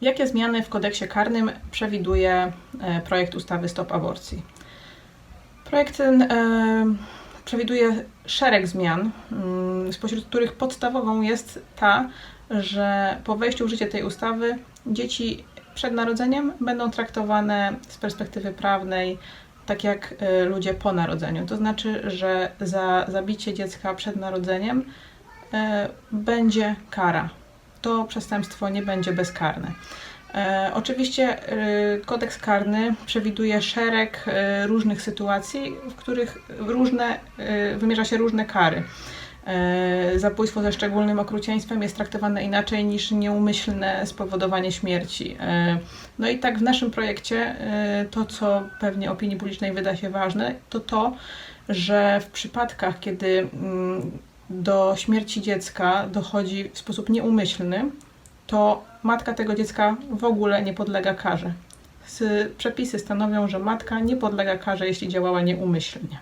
Jakie zmiany w kodeksie karnym przewiduje e, projekt ustawy Stop Aborcji? Projekt ten e, przewiduje szereg zmian, mm, spośród których podstawową jest ta, że po wejściu w życie tej ustawy dzieci przed narodzeniem będą traktowane z perspektywy prawnej tak jak e, ludzie po narodzeniu. To znaczy, że za zabicie dziecka przed narodzeniem będzie kara. To przestępstwo nie będzie bezkarne. E, oczywiście e, kodeks karny przewiduje szereg e, różnych sytuacji, w których różne, wymierza się różne kary. Zabójstwo ze szczególnym okrucieństwem jest traktowane inaczej niż nieumyślne spowodowanie śmierci. No i tak w naszym projekcie to, co pewnie opinii publicznej wyda się ważne, to to, że w przypadkach, kiedy mm, do śmierci dziecka dochodzi w sposób nieumyślny, to matka tego dziecka w ogóle nie podlega karze. Przepisy stanowią, że matka nie podlega karze, jeśli działała nieumyślnie.